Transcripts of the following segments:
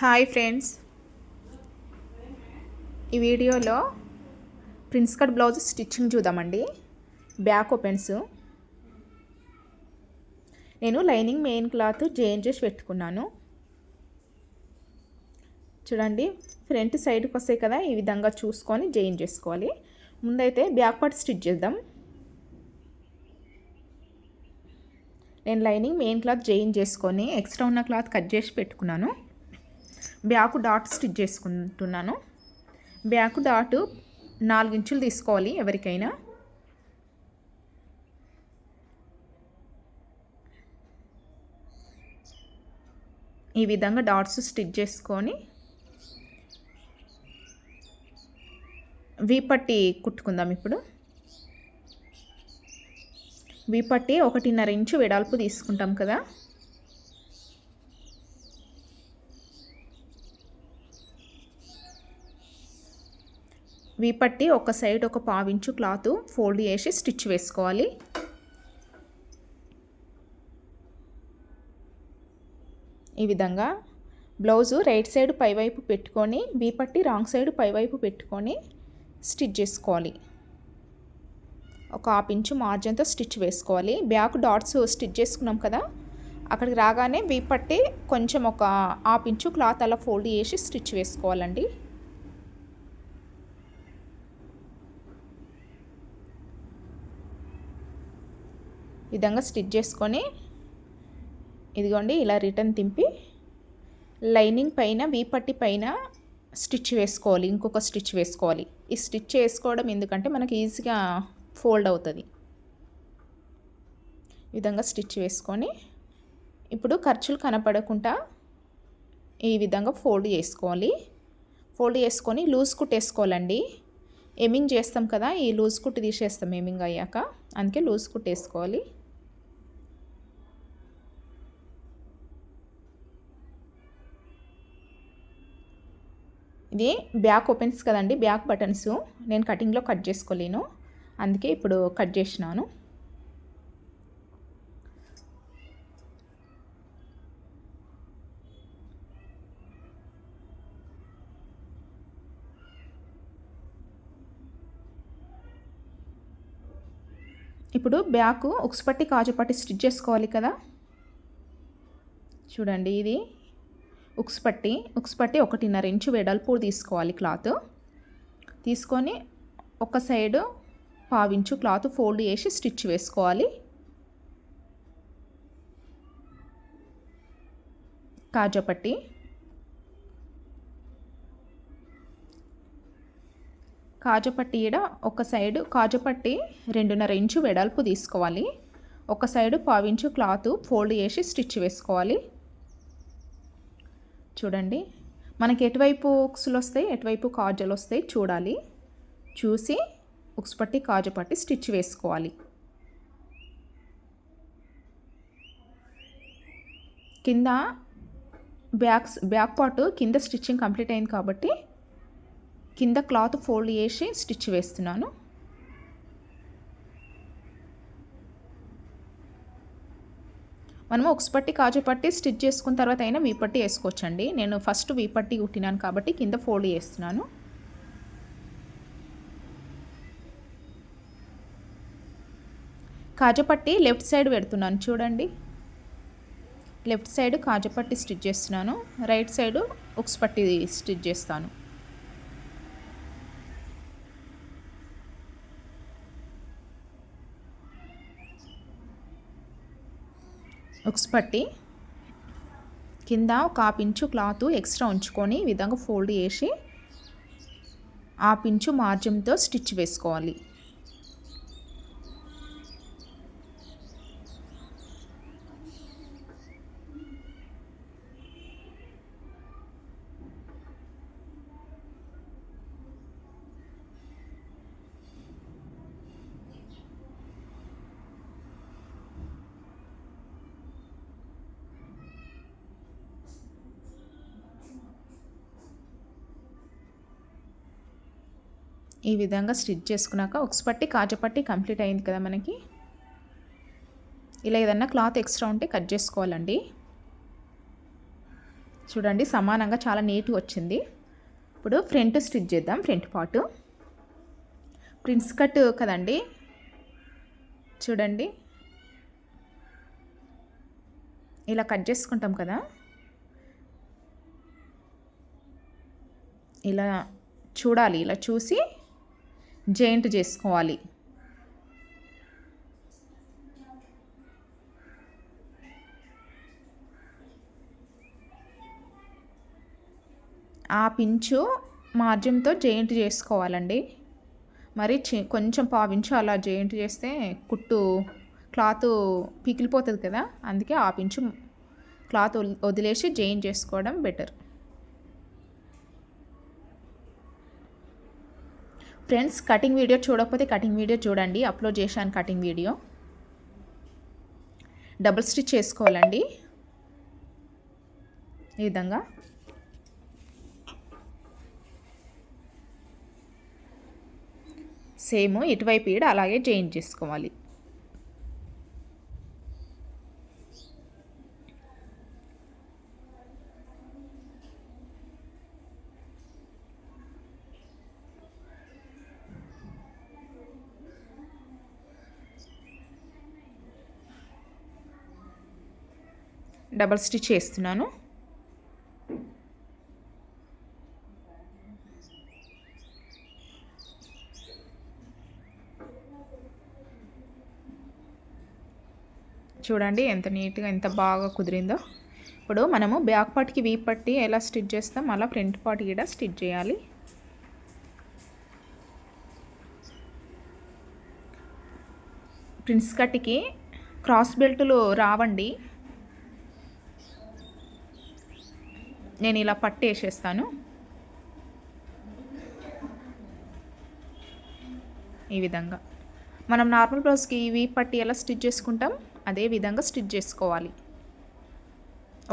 Hi friends. ఈ వీడియోలో prince cut blouse stitching చూద్దామండి. Back opens. నేను లైనింగ్ మెయిన్ క్లాత్ జాయిన్ చేసి పెట్టుకున్నాను. చూడండి ఫ్రంట్ సైడ్కి వస్తాయి కదా ఈ విధంగా చూసుకొని జాయిన్ చేసుకోవాలి. ముందైతే బ్యాక్ పార్ట్ స్టిచ్ చేద్దాం. నేను లైనింగ్ మెయిన్ క్లాత్ జైన్ చేసుకొని ఎక్స్ట్రా ఉన్న క్లాత్ కట్ చేసి పెట్టుకున్నాను. బ్యాక్ డాట్ స్టిచ్ చేసుకుంటున్నాను. బ్యాక్ డాట్ నాలుగు ఇంచులు తీసుకోవాలి ఎవరికైనా. ఈ విధంగా డాట్స్ స్టిచ్ చేసుకొని వీపట్టి కుట్టుకుందాం ఇప్పుడు. వీపట్టి ఒకటిన్నర ఇంచు వెడల్పు తీసుకుంటాం కదా. వీపట్టి ఒక సైడ్ ఒక పావించు క్లాత్ ఫోల్డ్ చేసి స్టిచ్ వేసుకోవాలి. ఈ విధంగా బ్లౌజు రైట్ సైడ్ పైవైపు పెట్టుకొని వీపట్టి రాంగ్ సైడ్ పైవైపు పెట్టుకొని స్టిచ్ చేసుకోవాలి. ఒక హాఫ్ ఇంచు మార్జిన్తో స్టిచ్ వేసుకోవాలి. బ్యాక్ డాట్స్ స్టిచ్ చేసుకున్నాం కదా అక్కడికి రాగానే వీపట్టి కొంచెం ఒక హాఫ్ ఇంచు క్లాత్ అలా ఫోల్డ్ చేసి స్టిచ్ వేసుకోవాలండి. విధంగా స్టిచ్ చేసుకొని ఇదిగోండి ఇలా రిటర్న్ తింపి లైనింగ్ పైన వీపట్టి పైన స్టిచ్ వేసుకోవాలి ఇంకొక స్టిచ్ వేసుకోవాలి. ఈ స్టిచ్ వేసుకోవడం ఎందుకంటే మనకి ఈజీగా ఫోల్డ్ అవుతుంది. ఈ విధంగా స్టిచ్ వేసుకొని ఇప్పుడు ఖర్చులు కనపడకుండా ఈ విధంగా ఫోల్డ్ చేసుకోవాలి. ఫోల్డ్ చేసుకొని లూజ్ కుట్టేసుకోవాలండి ఎమింగ్ చేస్తాం కదా ఈ లూజ్ కుట్టి తీసేస్తాం ఎమింగ్ అయ్యాక. అందుకే లూజ్ కుట్టేసుకోవాలి ఇది బ్యాక్ ఓపెన్స్ కదండి బ్యాక్ బటన్స్ నేను కటింగ్లో కట్ చేసుకోలేను. అందుకే ఇప్పుడు కట్ చేసినాను. ఇప్పుడు బ్యాక్ ఉక్సుపట్టి కాజుపట్టి స్టిచ్ చేసుకోవాలి కదా. చూడండి ఇది. ఉక్స్ పట్టి ఉక్స్ పట్టి ఒకటిన్నర ఇంచు వెడల్పు తీసుకోవాలి క్లాత్. తీసుకొని ఒక సైడు పావించు క్లాత్ ఫోల్డ్ చేసి స్టిచ్ వేసుకోవాలి. కాజపట్టి కాజపట్టి ఈడ ఒక సైడు కాజపట్టి రెండున్నర ఇంచు వెడల్పు తీసుకోవాలి. ఒక సైడు పావించు క్లాత్ ఫోల్డ్ చేసి స్టిచ్ వేసుకోవాలి. చూడండి. మనకి ఎటువైపు ఉక్సులు వస్తాయి ఎటువైపు కాజలు వస్తాయి చూడాలి. చూసి ఉక్స్ పట్టి కాజు పట్టి స్టిచ్ వేసుకోవాలి. కింద బ్యాక్స్ బ్యాక్ పార్ట్ కింద స్టిచ్చింగ్ కంప్లీట్ అయింది కాబట్టి కింద క్లాత్ ఫోల్డ్ చేసి స్టిచ్ వేస్తున్నాను. మనము ఉక్స్ కాజు పట్టి స్టిచ్ చేసుకున్న తర్వాత అయినా వీపట్టి వేసుకోవచ్చండి. నేను ఫస్ట్ వీపట్టి కుట్టినాను కాబట్టి కింద ఫోల్డ్ చేస్తున్నాను. కాజపట్టి లెఫ్ట్ సైడ్ పెడుతున్నాను చూడండి. లెఫ్ట్ సైడ్ కాజపట్టి స్టిచ్ చేస్తున్నాను. రైట్ సైడ్ ఉక్స్ పట్టి స్టిచ్ చేస్తాను. ఉక్స్ పట్టి కింద ఒక ఆ ఇంచు క్లాత్ ఎక్స్ట్రా ఉంచుకొని ఈ విధంగా ఫోల్డ్ చేసి ఆ ఇంచు మార్జిన్తో స్టిచ్ వేసుకోవాలి. ఈ విధంగా స్టిచ్ చేసుకున్నాక ఒక పట్టి కాజపట్టి కంప్లీట్ అయింది కదా మనకి. ఇలా ఏదన్నా క్లాత్ ఎక్స్ట్రా ఉంటే కట్ చేసుకోవాలండి. చూడండి సమానంగా చాలా నీట్గా వచ్చింది. ఇప్పుడు ఫ్రంట్ స్టిచ్ చేద్దాం ఫ్రంట్ పార్ట్. ప్రిన్స్ కట్ కదండి. చూడండి. ఇలా కట్ చేసుకుంటాం కదా. ఇలా చూడాలి ఇలా చూసి జాయింట్ చేసుకోవాలి. ఆ పించు మార్జిన్తో జాయింట్ చేసుకోవాలండి. మరి చి కొంచెం పావించు అలా జాయింట్ చేస్తే కుట్టు క్లాత్ పీకిలిపోతుంది కదా అందుకే ఆ పించు క్లాత్ వదిలేసి జాయిన్ చేసుకోవడం బెటర్. ఫ్రెండ్స్ కటింగ్ వీడియో చూడకపోతే కటింగ్ వీడియో చూడండి. అప్లోడ్ చేశాను కటింగ్ వీడియో డబుల్ స్టిచ్ చేసుకోవాలండి. ఈ విధంగా. సేమ్ ఇటువైపు ఈడ అలాగే చేంజ్ చేసుకోవాలి. డబల్ స్టిచ్ చేస్తున్నాను. చూడండి ఎంత నీట్గా ఎంత బాగా కుదిరిందో. ఇప్పుడు మనము బ్యాక్ పార్ట్కి వీ పట్టి ఎలా స్టిచ్ చేస్తాం అలా ఫ్రంట్ పార్ట్ కూడా స్టిచ్ చేయాలి. ప్రిన్స్ కట్కి క్రాస్ బెల్ట్లు రావండి. నేను ఇలా పట్టి వేసేస్తాను. ఈ విధంగా. మనం నార్మల్ బ్లౌజ్కి ఇవి పట్టి ఎలా స్టిచ్ చేసుకుంటాం అదే విధంగా స్టిచ్ చేసుకోవాలి.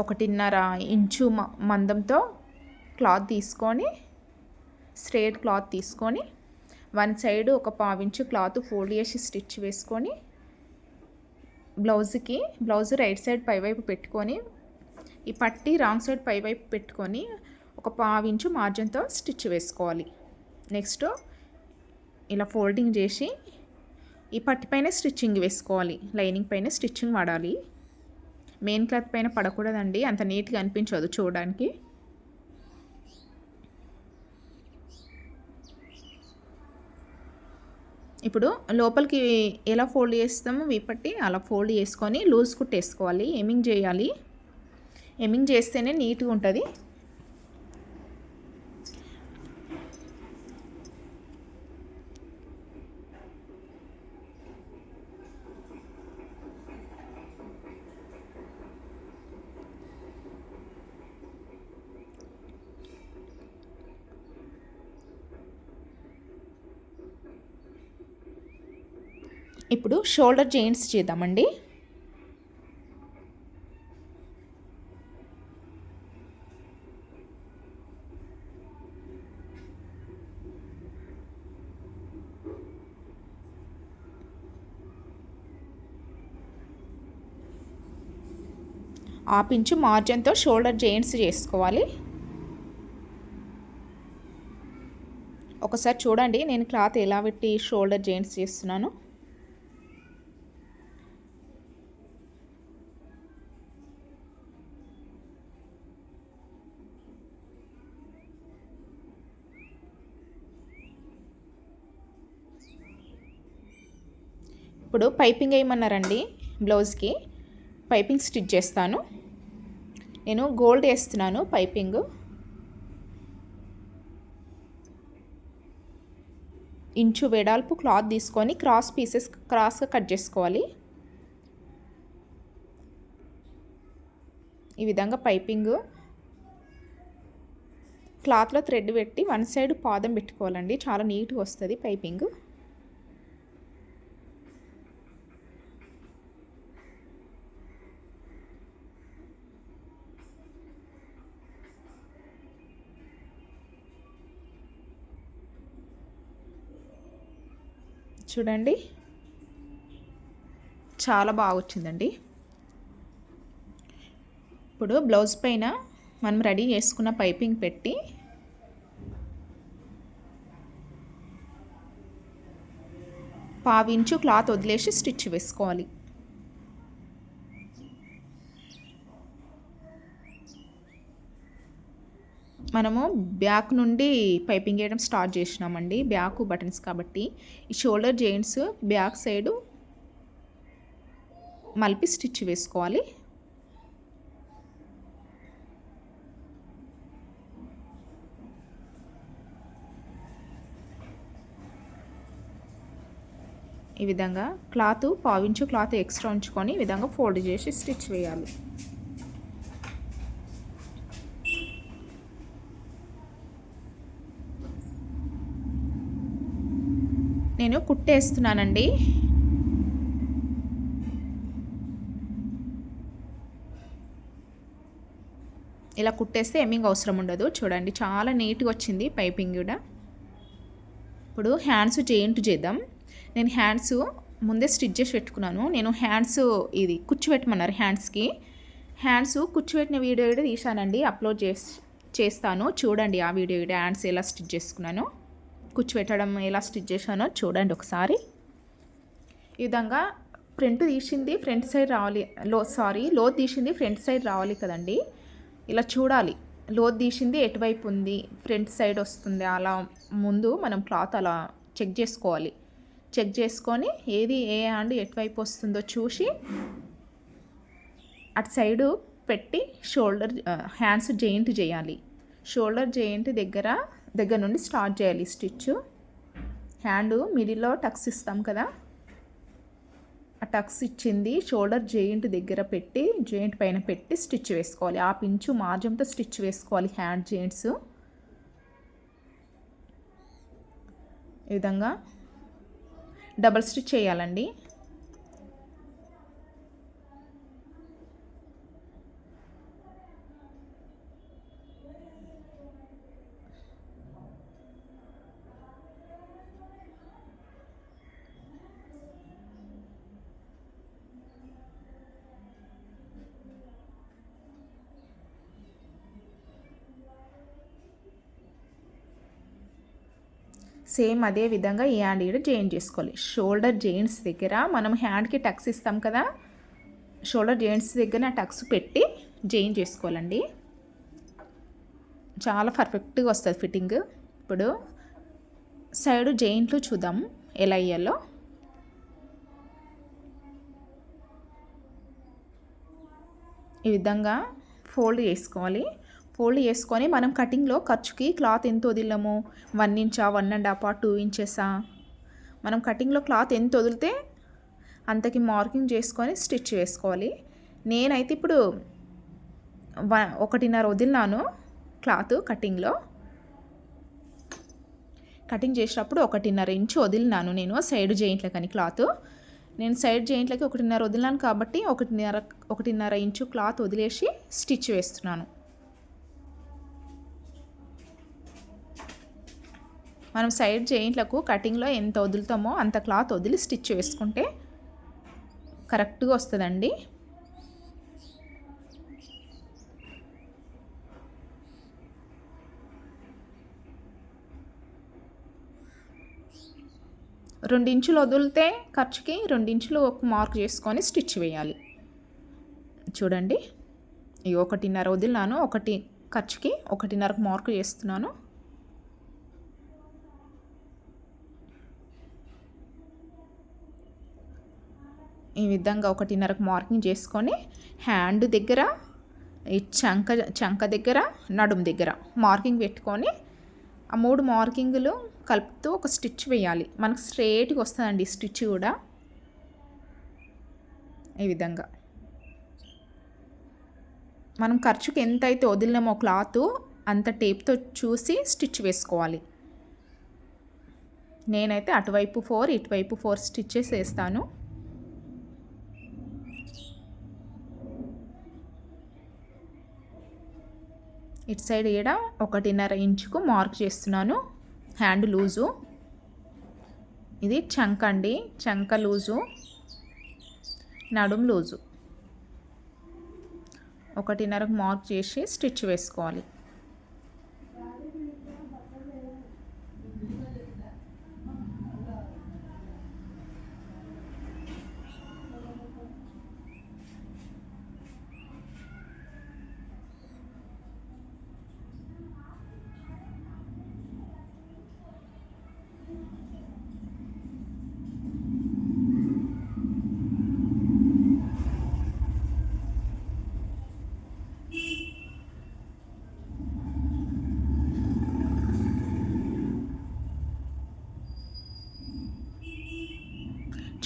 ఒకటిన్నర ఇంచు మందంతో క్లాత్ తీసుకొని స్ట్రేట్ క్లాత్ తీసుకొని వన్ సైడ్ ఒక పావించు క్లాత్ ఫోల్డ్ చేసి స్టిచ్ వేసుకొని బ్లౌజ్కి బ్లౌజ్ రైట్ సైడ్ పైవైపు పెట్టుకొని ఈ పట్టి రాంగ్ సైడ్ పైవైపు పెట్టుకొని ఒక పావించు మార్జిన్తో స్టిచ్ వేసుకోవాలి. నెక్స్ట్ ఇలా ఫోల్డింగ్ చేసి ఈ పట్టి పైన స్టిచ్చింగ్ వేసుకోవాలి. లైనింగ్ పైన స్టిచ్చింగ్ వాడాలి. మెయిన్ క్లాత్ పైన పడకూడదండి. అంత నీట్గా అనిపించదు చూడడానికి. ఇప్పుడు లోపలికి ఎలా ఫోల్డ్ చేస్తామో వీపట్టి అలా ఫోల్డ్ చేసుకొని లూజ్ కుట్టేసుకోవాలి. ఏమింగ్ చేయాలి? ఎమింగ్ చేస్తేనే నీట్గా ఉంటుంది. ఇప్పుడు షోల్డర్ జెయింట్స్ చేద్దామండి. ఆపించు మార్జిన్తో షోల్డర్ జెయింట్స్ చేసుకోవాలి. ఒకసారి చూడండి నేను క్లాత్ ఎలా పెట్టి షోల్డర్ జెయింట్స్ చేస్తున్నాను. ఇప్పుడు పైపింగ్ వేయమన్నారండి బ్లౌజ్కి? పైపింగ్ స్టిచ్ చేస్తాను. నేను గోల్డ్ వేస్తున్నాను పైపింగ్. ఇంచు వెడల్పు క్లాత్ తీసుకొని క్రాస్ పీసెస్ క్రాస్గా కట్ చేసుకోవాలి. ఈ విధంగా పైపింగ్. క్లాత్లో థ్రెడ్ పెట్టి వన్ సైడ్ పాదం పెట్టుకోవాలండి చాలా నీట్గా వస్తుంది పైపింగ్. చూడండి. చాలా బాగా వచ్చిందండి ఇప్పుడు బ్లౌజ్ పైన మనం రెడీ చేసుకున్న పైపింగ్ పెట్టి పావించు క్లాత్ వదిలేసి స్టిచ్ వేసుకోవాలి. మనము బ్యాక్ నుండి పైపింగ్ వేయడం స్టార్ట్ చేసినామండి. బ్యాక్ బటన్స్ కాబట్టి. ఈ షోల్డర్ జాయింట్స్ బ్యాక్ సైడు మలిపి స్టిచ్ వేసుకోవాలి. ఈ విధంగా క్లాత్ పావించు క్లాత్ ఎక్స్ట్రా ఉంచుకొని ఈ విధంగా ఫోల్డ్ చేసి స్టిచ్ వేయాలి. నేను కుట్టేస్తున్నానండి. ఇలా కుట్టేస్తే ఎమ్మింగ్ అవసరం ఉండదు. చూడండి చాలా నీట్గా వచ్చింది పైపింగ్ కూడా. ఇప్పుడు హ్యాండ్స్ జెయింట్ చేద్దాం. నేను హ్యాండ్స్ ముందే స్టిచ్ చేసి పెట్టుకున్నాను. నేను హ్యాండ్స్ ఇది కూర్చోబెట్టమన్నారు హ్యాండ్స్కి. హ్యాండ్స్ కూర్చోబెట్టిన వీడియో కూడా తీశానండి అప్లోడ్ చేస్ చేస్తాను. చూడండి ఆ వీడియో కూడా హ్యాండ్స్ ఎలా స్టిచ్ చేసుకున్నాను. కూర్చోబెట్టడం ఎలా స్టిచ్ చేశానో చూడండి ఒకసారి. ఈ విధంగా ఫ్రంట్ తీసింది ఫ్రంట్ సైడ్ రావాలి. లో సారీ లో తీసింది ఫ్రంట్ సైడ్ రావాలి కదండి. ఇలా చూడాలి. లో తీసింది ఎటువైపు ఉంది ఫ్రంట్ సైడ్ వస్తుంది అలా ముందు మనం క్లాత్ అలా చెక్ చేసుకోవాలి. చెక్ చేసుకొని ఏది ఏ హ్యాండ్ ఎటువైపు వస్తుందో చూసి అటు సైడు పెట్టి షోల్డర్ హ్యాండ్స్ జెయింట్ చేయాలి. షోల్డర్ జెయింట్ దగ్గర దగ్గర నుండి స్టార్ట్ చేయాలి స్టిచ్. హ్యాండ్ మిడిల్లో టక్స్ ఇస్తాం కదా. ఆ టక్స్ ఇచ్చింది షోల్డర్ జాయింట్ దగ్గర పెట్టి జాయింట్ పైన పెట్టి స్టిచ్ వేసుకోవాలి. ఆ పించు మార్జంతో స్టిచ్ వేసుకోవాలి హ్యాండ్ జాయింట్స్. ఈ విధంగా డబల్ స్టిచ్ చేయాలండి. సేమ్ అదే విధంగా ఈ హ్యాండ్ ఇక్కడ జాయిన్ చేసుకోవాలి. షోల్డర్ జెయింట్స్ దగ్గర మనం హ్యాండ్కి టక్స్ ఇస్తాం కదా షోల్డర్ జాయింట్స్ దగ్గర టక్స్ పెట్టి జాయిన్ చేసుకోవాలండి. చాలా పర్ఫెక్ట్గా వస్తుంది ఫిట్టింగ్. ఇప్పుడు సైడ్ జెయింట్లు చూద్దాం ఎలా అయ్యాలో. ఈ విధంగా ఫోల్డ్ చేసుకోవాలి. ఫోల్డ్ చేసుకొని మనం కటింగ్లో ఖర్చుకి క్లాత్ ఎంత వదిలాము? వన్ ఇంచా వన్ అండ్ హాఫ్ టూ ఇంచెసా? మనం కటింగ్లో క్లాత్ ఎంత వదిలితే అంతకి మార్కింగ్ చేసుకొని స్టిచ్ వేసుకోవాలి నేనైతే ఇప్పుడు ఒకటిన్నర వదిలినాను క్లాత్ కటింగ్లో. కటింగ్ చేసినప్పుడు ఒకటిన్నర ఇంచు వదిలినాను నేను సైడ్ జాయింట్లకని క్లాత్. నేను సైడ్ జాయింట్లకి ఒకటిన్నర వదిలినాను కాబట్టి ఒకటిన్నర ఒకటిన్నర ఇంచు క్లాత్ వదిలేసి స్టిచ్ వేస్తున్నాను. మనం సైడ్ జాయింట్లకు కటింగ్లో ఎంత వదులుతామో అంత క్లాత్ వదిలి స్టిచ్ వేసుకుంటే కరెక్ట్గా వస్తుందండి. రెండించులు వదిలితే ఖర్చుకి రెండించులు ఒక మార్క్ చేసుకొని స్టిచ్ వేయాలి. చూడండి ఒకటిన్నర వదిలినాను ఒకటి ఖర్చుకి ఒకటిన్నరకు మార్క్ చేస్తున్నాను. ఈ విధంగా ఒకటిన్నరకు మార్కింగ్ చేసుకొని హ్యాండ్ దగ్గర ఈ చంక చంక దగ్గర నడుము దగ్గర మార్కింగ్ పెట్టుకొని ఆ మూడు మార్కింగ్లు కలుపుతూ ఒక స్టిచ్ వేయాలి. మనకు స్ట్రేట్గా వస్తుందండి స్టిచ్ కూడా. ఈ విధంగా. మనం ఖర్చుకి ఎంత అయితే వదిలినామో క్లాత్ అంత టేప్తో చూసి స్టిచ్ వేసుకోవాలి. నేనైతే అటువైపు ఫోర్ ఇటువైపు ఫోర్ స్టిచ్చెస్ వేస్తాను. ఇటు సైడ్ ఈడ ఒకటిన్నర ఇంచుకు మార్క్ చేస్తున్నాను. Hand loose. ఇది చంక అండి. చంక లూజు. నడుం లూజు. ఒకటిన్నరకు మార్క్ చేసి స్టిచ్ వేసుకోవాలి.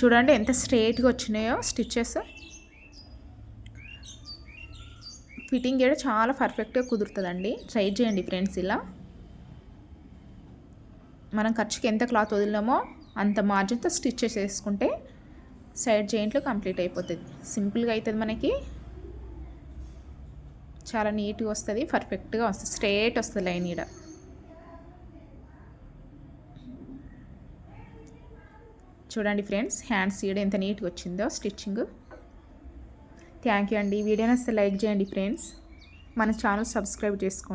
చూడండి ఎంత స్ట్రేట్గా వచ్చినాయో స్టిచ్చెస్. ఫిట్టింగ్ కూడా చాలా పర్ఫెక్ట్గా కుదురుతుందండి. ట్రై చేయండి ఫ్రెండ్స్ ఇలా. మనం ఖర్చుకి ఎంత క్లాత్ వదిలినామో అంత మార్జిన్తో స్టిచ్ చేసుకుంటే సైడ్ జాయింట్లు కంప్లీట్ అయిపోతుంది. సింపుల్గా అవుతుంది మనకి. చాలా నీట్గా వస్తుంది పర్ఫెక్ట్గా వస్తుంది స్ట్రేట్ వస్తుంది లైన్ ఇక్కడ చూడండి ఫ్రెండ్స్ హ్యాండ్స్ ఈడ ఎంత నీట్గా వచ్చిందో స్టిచ్చింగ్. థ్యాంక్ యూ అండి. వీడియోని అసలు లైక్ చేయండి ఫ్రెండ్స్. మన ఛానల్ సబ్స్క్రైబ్ చేసుకోండి.